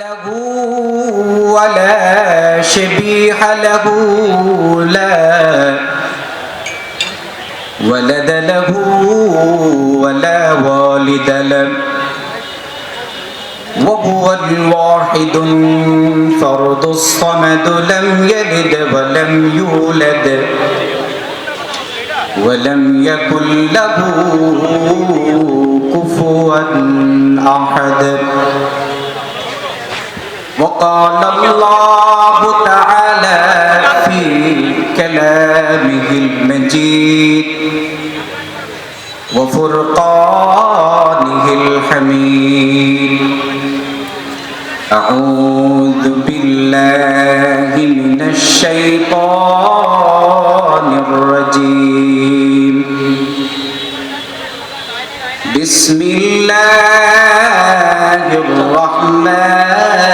له ولا شبيح له لا ولد له ولا والد له. وهو الواحد فرد الصمد لم يلد ولم يولد ولم يكن له كفوا أحد. وقال الله تعالى في كلامه المجيد وفرقانه الحميد. أعوذ بالله من الشيطان الرجيم. بسم الله الرحمن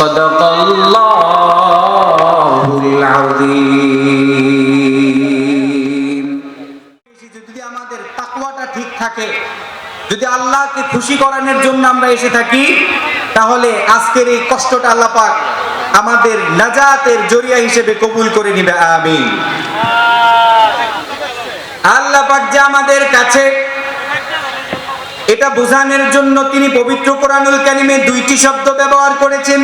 صدق الله العظيم যদি আমাদের তাকওয়াটা ঠিক থাকে যদি আল্লাহকে খুশি করানোর জন্য আমরা এসে থাকি তাহলে আজকের এই কষ্টটা আল্লাহ পাক আমাদের নাজাতের জরিয়া হিসেবে কবুল করে নিবে আমিন আল্লাহ পাক যে আমাদের কাছে এটা বোঝানোর জন্য তিনি পবিত্র কোরআনুল কারিমে দুইটি শব্দ ব্যবহার করেছেন।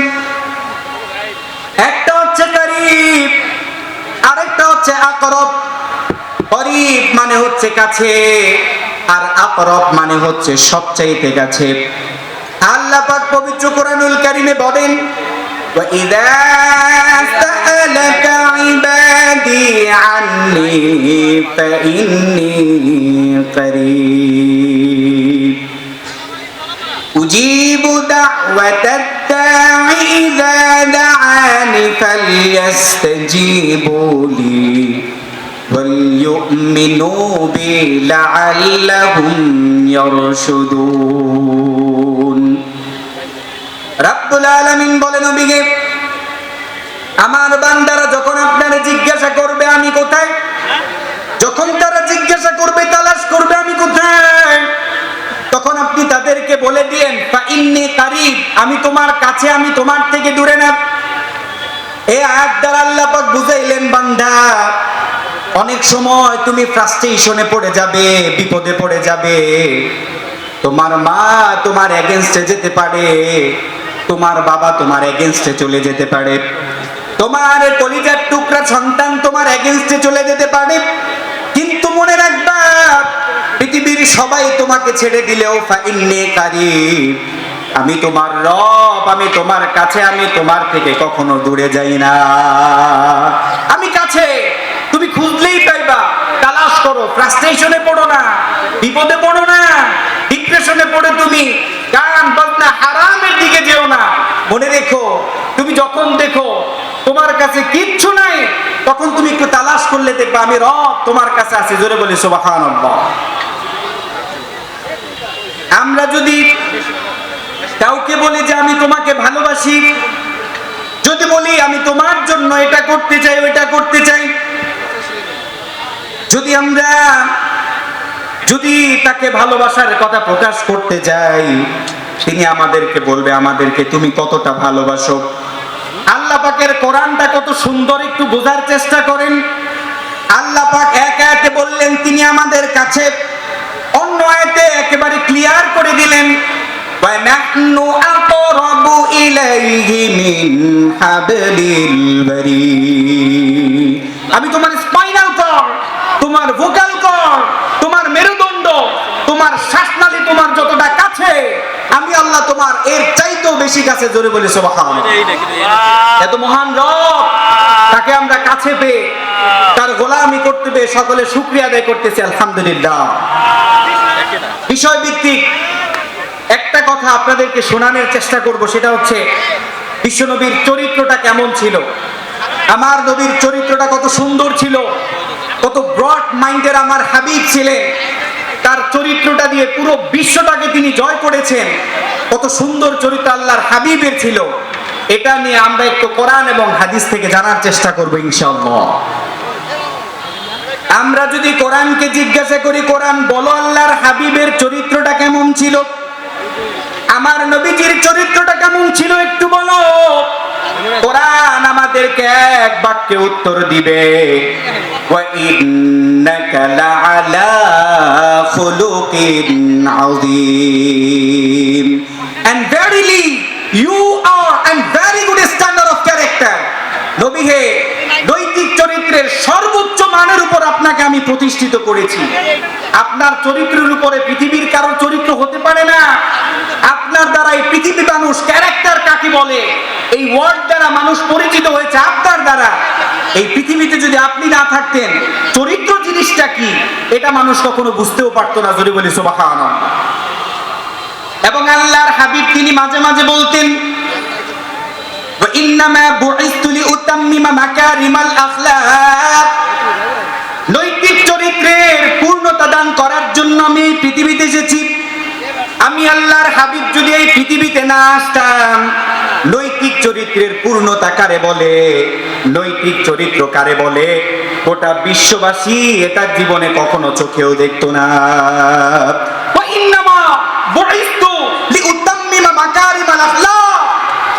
একটা হচ্ছে করিব, আরেকটা হচ্ছে আকরব। করিব মানে হচ্ছে কাছে, আর আকরব মানে হচ্ছে সবচাইতে কাছে। আল্লাহ পাক পবিত্র কোরআনুল কারিমে বলেন وإذا سألك عبادي عني فإني قريب أجيب دعوة الداع إذا دعاني فليستجيبوا لي وليؤمنوا بي لعلهم يرشدون আলামিন আমার বান্দারা যখন আপনারা জিজ্ঞাসা করবে, আমি কোথায়? যখন তারা জিজ্ঞাসা করবে, তালাশ করবে, আমি কোথায়? তখন আপনি তাদেরকে বলে দিয়েন ইন্নি আমি তোমার কাছে, আমি তোমার থেকে দূরে না। এই আয়াত দ্বারা আল্লাহ পাক বুঝাইলেন, বান্দা, অনেক সময় তুমি ফ্রাস্ট্রেশনে পড়ে যাবে, বিপদে পড়ে যাবে। তোমার মা তোমার এগেনস্টে যেতে পারে। তোমার বাবা তোমার এগেনস্টে চলে যেতে পারে। তোমার কলিজার টুকরা সন্তান তোমার এগেনস্টে চলে যেতে পারে। কিন্তু মনে রাখবা, পৃথিবীর সবাই তোমাকে ছেড়ে দিলেও ফাইন্নে কারিব, আমি তোমার রব, আমি তোমার কাছে, আমি তোমার থেকে কখনো দূরে যাই না। আমি কাছে, তুমি খুঁজলেই পাইবা, তালাশ করো ফ্রাস্ট্রেশনে পড়ো না, বিপদে পড়ো না ডিপ্রেশনে পড়ে তুমি গান বাজনা হারামের দিকে যেও না। মনে রেখো, তুমি যখন দেখো তোমার কাছে কিচ্ছু নাই, তখন তুমি একটু তালাশ করলে দেখবা আমি রব তোমার কাছে আছি। জোরে বলি, সুবহানাল্লাহ। আমরা যদি কাউকে বলি যে আমি তোমাকে ভালোবাসি, যদি বলি আমি তোমার জন্য এটা করতে চাই, ওইটা করতে চাই, যদি আমরা যদি তাকে ভালোবাসার কথা প্রকাশ করতে যাই তিনি আমাদেরকে বলবে আমাদেরকে তুমি কতটা ভালোবাসো আল্লাহ পাকের কোরআনটা কত সুন্দর একটু বোঝার চেষ্টা করেন আল্লাহ পাক এক আয়াতে বললেন তিনি আমাদের কাছে অন্য আয়াতে একেবারে ক্লিয়ার করে দিলেন وَنَحْنُ أَقْرَبُ إِلَيْهِ مِنْ حَبْلِ الْوَرِيدِ আমি তোমার স্পাইনাল কর্ড তোমার ভোকাল কর্ড তোমার মেরুদণ্ড তোমার শ্বাসনালী তোমার যতটা কাছে আমি আল্লাহ তোমার এর চাইতেও বেশি কাছে জোরে বলি সোবাহান এত মহান রব তাকে আমরা কাছে পেয়ে তার গোলামি করতে পেয়ে সকলে শুক্রিয়া আদায় করতেছি আলহামদুলিল্লাহ। বিষয় ভিত্তিক একটা কথা আপনাদেরকে শোনানোর চেষ্টা করব সেটা হচ্ছে বিশ্বনবীর চরিত্রটা কেমন ছিল? আমার নবীর চরিত্রটা কত সুন্দর ছিল কত ব্রড মাইন্ডের আমার হাবিব ছিলেন। তার চরিত্রটা দিয়ে পুরো বিশ্বটাকে তিনি জয় করেছেন। কত সুন্দর চরিত্র আল্লাহর হাবিবের ছিল। এটা নিয়ে আমরা একটু কোরআন এবং হাদিস থেকে জানার চেষ্টা করব ইনশাআল্লাহ। আমরা যদি কোরআনকে জিজ্ঞাসা করি, কোরআন বলো আল্লাহর হাবিবের চরিত্রটা কেমন ছিল? আমার নবীজির চরিত্রটা কেমন ছিল একটু বলো। কোরআন আমাদেরকে এক বাক্যে উত্তর দিবে। ওয়া ইন্নাকা লাআলা খুলুকিন আযীম। And verily, you are very good standard of character. নৈতিক চরিত্রের সর্বোচ্চ মানের উপর আপনাকে আমি প্রতিষ্ঠিত করেছি। আপনার চরিত্রের উপরে পৃথিবীর কারোর চরিত্র হতে পারে না। আপনার দ্বারা এই পৃথিবী মানুষ ক্যারেক্টার কাকে বলে? এই ওয়ার্ড দ্বারা মানুষ পরিচিত হয়েছে আপনার দ্বারা। এই পৃথিবীতে যদি আপনি না থাকতেন, চরিত্র জিনিসটা কি? এটা মানুষ কখনো বুঝতেও পারতো না, জরি বলি সোবাহান এবং আল্লাহর হাবিব তিনি মাঝে মাঝে বলতেন নৈতিক চরিত্রের পূর্ণতা দান করার জন্য আমি পৃথিবীতে এসেছি। আমি আল্লাহর হাবিব যদি এই পৃথিবীতে না আসতাম, নৈতিক চরিত্র চরিত্রের পূর্ণতা কারে বলে? নৈতিক চরিত্র কারে বলে? গোটা বিশ্ববাসী এটা জীবনে কখনো চোখেও দেখত না।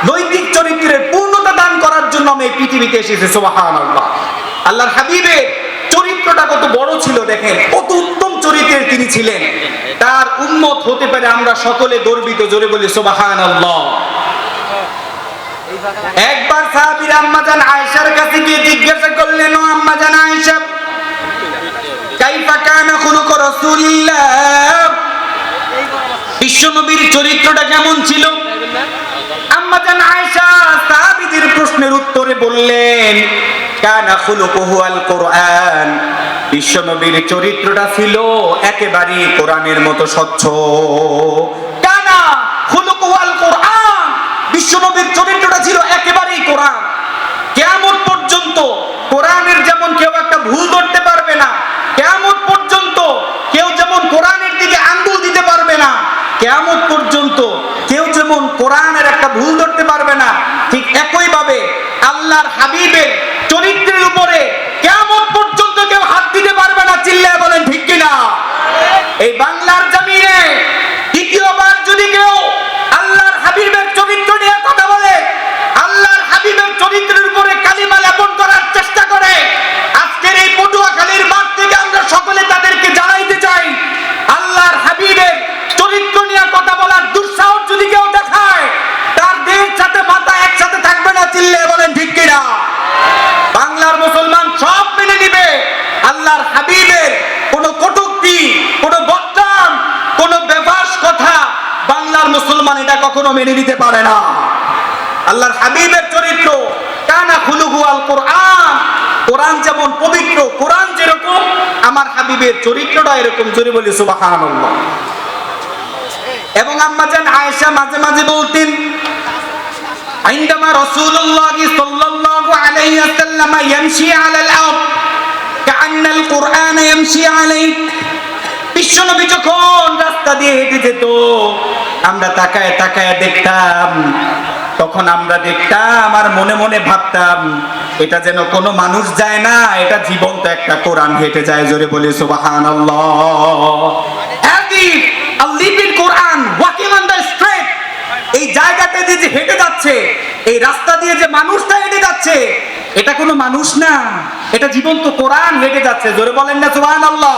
নৈতিক চরিত্রের পূর্ণতা দান করার জন্য আমি পৃথিবীতে সোহান আল্লাহ চরিত্রটা কত বড় ছিল দেখেন, কত উত্তম চরিত্রের তিনি ছিলেন। তার উন্মত হতে পারে আমরা সকলে গর্বিত, জোরে বলি সোবাহান আল্লাহ একবার আয়েশার কাছে গিয়ে জিজ্ঞাসা করলেন, ও আয়েশা, কাইফা খুলুক রাসূলিল্লাহ? বিশ্বনবীর চরিত্রটা কেমন ছিল? আম্মাজান আয়েশা সাহাবীদের প্রশ্নের উত্তরে বললেন, কানা খুলুকুহু আল কোরআন। বিশ্বনবীর চরিত্রটা ছিল একেবারেই কোরআনের মতো স্বচ্ছ। কানা খুলুকুহু আল কোরআন? বিশ্বনবীর চরিত্রটা ছিল একেবারেই কোরআন। কেয়ামত পর্যন্ত কোরআনের যেমন কেউ একটা ভুল ধরতে পারবে না, কেয়ামত পর্যন্ত কেউ যেমন কোরআনের দিকে আঙ্গুল দিতে পারবে না, কেয়ামত পর্যন্ত কেউ যেমন কোরআনের একটা ভুল ধরতে পারবে না, ঠিক একইভাবে আল্লাহর হাবিবের চরিত্রের উপরে কেয়ামত পর্যন্ত কেউ হাত দিতে পারবে না, চিল্লায় বলেন, ঠিক কিনা? এই বাংলার জমিনে দ্বিতীয়বার যদি কেউ আল্লাহর হাবিবের চরিত্র নিয়ে কথা বলে আল্লাহর হাবিবের চরিত্রের উপরে কালিমা লেপন করার চেষ্টা করে আজকের এই পটুয়াখালীর মাঠ থেকে আমরা সকলে তাদেরকে জানাইতে চাই আল্লাহর হাবিবের চরিত্র নিয়ে কথা বলার দুঃসাহস যদি কেউ দেখায় তার দেহের সাথে মাথা একসাথে থাকবে না চিল্লে বলেন ঠিক কিনা বাংলার মুসলমান সব মেনে নিবে আল্লাহর হাবিবের কোন কটুক্তি কোন বদনাম কোন বেবাস কথা বাংলার মুসলমান এটা কখনো মেনে নিতে পারে না আল্লাহর হাবিবের চরিত্র কানা খুলুহু আল কোরআন কোরআন যেমন পবিত্র কোরআন যেরকম আমার হাবিবের চরিত্রটা এরকম জোরে বলি সুবহানাল্লাহ এবং আম্মা জান আয়েশা মাঝে মাঝে বলতেন عندما رسول الله صلى الله عليه وسلم يمشي على الأرض كأن القرآن يمشي عليه বিশ্বনবী যখন রাস্তা দিয়ে হেঁটে যেত আমরা তাকায় তাকায় দেখতাম, তখন আমরা দেখতাম আর মনে মনে ভাবতাম, এটা যেন কোনো মানুষ যায় না, এটা জীবন্ত একটা কোরআন হেঁটে যায়, জোরে বলে সুবাহান কোরআন ওয়াকিং অন দ্য স্ট্রেট। এই জায়গাতে যে হেঁটে যাচ্ছে, এই রাস্তা দিয়ে যে মানুষটা হেঁটে যাচ্ছে, এটা কোনো মানুষ না, এটা জীবন্ত কোরআন হেঁটে যাচ্ছে, জোরে বলেন না সুবহান আল্লাহ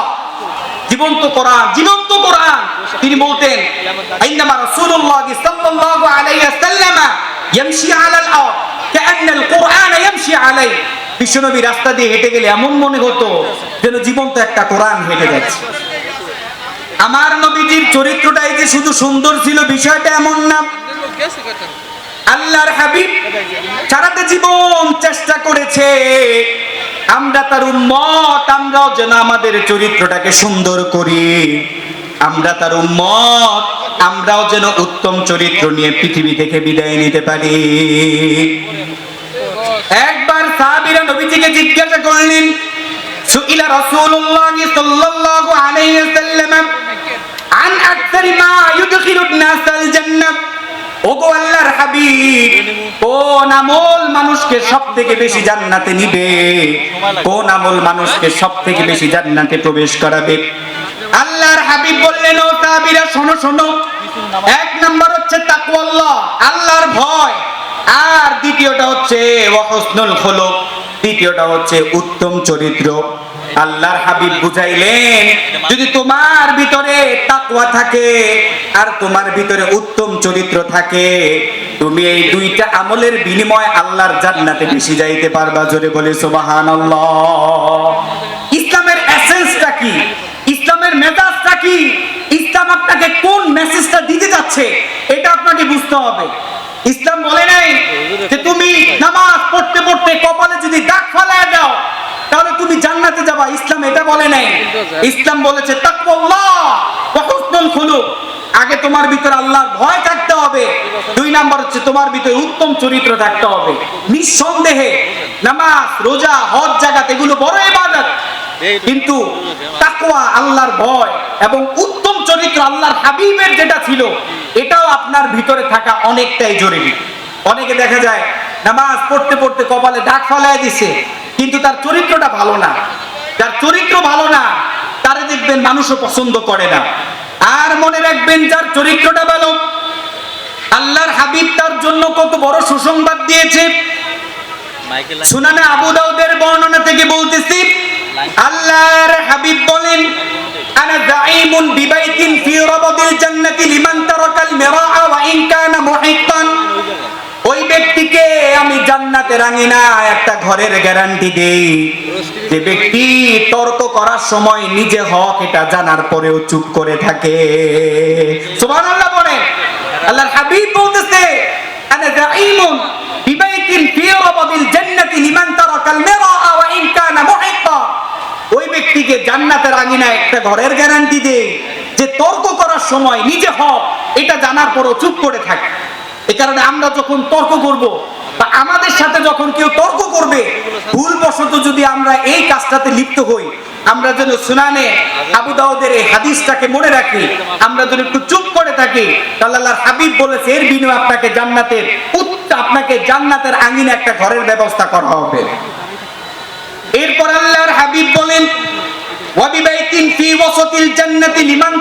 জীবন্ত কোরআন জীবন্ত কোরআন তিনি বলতেন, আইনামা রাসূলুল্লাহ সাল্লাল্লাহু আলাইহি ওয়াসাল্লাম ইয়ামশি আলাল আরদ, কাআন্নাল কোরআন ইয়ামশি আলাই বিশ্বনবী রাস্তা দিয়ে হেঁটে গেলে এমন মনে হতো যেন জীবন্ত একটা কোরআন হেঁটে যাচ্ছে। আমার নবীজির চরিত্রটাই যে শুধু সুন্দর ছিল, বিষয়টা এমন না। আল্লাহর হাবিব সারাটা জীবন চেষ্টা করেছে আমরা তার উম্মত, আমরাও যেন আমাদের চরিত্রটাকে সুন্দর করি। আমরা তার উম্মত, আমরাও যেন উত্তম চরিত্র নিয়ে পৃথিবী থেকে বিদায় নিতে পারি। একবার সাহাবীরা নবীজিকে জিজ্ঞাসা করলেন, সুইলা রাসূলুল্লাহ সাল্লাল্লাহু আলাইহি ওয়াসাল্লাম, আন আকসারি মা ইউদখিলুন নাসাল জান্নাহ ওগো আল্লাহর হাবিব মানুষকে বেশি জান্নাতে নিবে? মানুষকে বেশি জান্নাতে প্রবেশ করাবে? আল্লাহর হাবিব শোনো শোনো। এক হচ্ছে আল্লাহর ভয়। আর দ্বিতীয়টা হচ্ছে তৃতীয়টা হচ্ছে উত্তম চরিত্র। আল্লাহর হাবিব বুঝাইলেন, যদি তোমার ভিতরে তাকওয়া থাকে আর তোমার ভিতরে উত্তম চরিত্র থাকে, তুমি এই দুইটা আমলের বিনিময় আল্লাহর জান্নাতে বেশি যাইতে পারবা। জোরে বলে, সুবহানাল্লাহ। ইসলামের এসেন্সটা কি? ইসলামের মেজাজটা কি? ইসলাম আপনাকে কোন মেসেজটা দিতে যাচ্ছে, এটা আপনাকে বুঝতে হবে। ইসলাম বলে নাই যে তুমি নামাজ পড়তে পড়তে কপালে যদি দাগ ফালায় দাও তাহলে তুমি জান্নাতে যাবা, ইসলাম এটা বলে নাই। ইসলাম বলেছে আগে তোমার ভিতরে আল্লাহর ভয় থাকতে হবে। দুই নাম্বার হচ্ছে তোমার ভিতরে উত্তম চরিত্র থাকতে হবে। নিঃসন্দেহে নামাজ, রোজা, হজ জাগাত এগুলো বড় ইবাদত। কিন্তু তাকওয়া, আল্লাহর ভয় এবং উত্তম চরিত্র আল্লাহর হাবিবের যেটা ছিল, এটাও আপনার ভিতরে থাকা অনেকটাই জরুরি। অনেকে দেখা যায়, নামাজ পড়তে পড়তে কপালে ডাক ফালায় দিছে। কিন্তু তার চরিত্রটা ভালো না। যার চরিত্র ভালো না তারে দেখবেন মানুষও পছন্দ করে না। আর মনে রাখবেন যার চরিত্রটা ভালো আল্লাহর হাবিব তার জন্য কত বড় সুসংবাদ দিয়েছে। সুনানে আবু দাউদের বর্ণনা থেকে বলতেছি আল্লাহর হাবিব বলেন আনা দাঈমুন বিবাইতিন ফি রাবাদিল জান্নাতি লিমান তারাকাল মিরাআ ওয়া ইন কানা ওই ব্যক্তিকে আমি জান্নাতের আঙিনা একটা ঘরের গ্যারান্টি দেই। যে ব্যক্তি তর্ক করার সময় নিজে হক এটা জানার পরেও চুপ করে থাকে। সুবহানাল্লাহ বলেন, আল্লাহর হাবিব বলতেছে, আনা দাঈমুন বিবাইতিন ফি রাবাদিল জান্নাতি ওই ব্যক্তিকে জান্নাতের আঙিনা একটা ঘরের গ্যারান্টি দেই যে তর্ক করার সময় নিজে হক এটা জানার পরও চুপ করে থাকে। এ কারণে আমরা যখন তর্ক করব বা আমাদের সাথে যখন কেউ তর্ক করবে, ভুলবশত যদি আমরা এই কাজটাতে লিপ্ত হই, আমরা যেন সুনানে আবু দাউদের এই হাদিসটাকে মনে রাখি, আমরা যদি একটু চুপ করে থাকি আল্লাহর হাবিব বলেছে, এর বিনিময়ে আপনাকে জান্নাতের আপনাকে জান্নাতের আঙিনে একটা ঘরের ব্যবস্থা করা হবে। এরপর আল্লাহর হাবিব বলেন ওয়াবিবাইতিন ফি ওয়াসাতিল জান্নাতি লিমান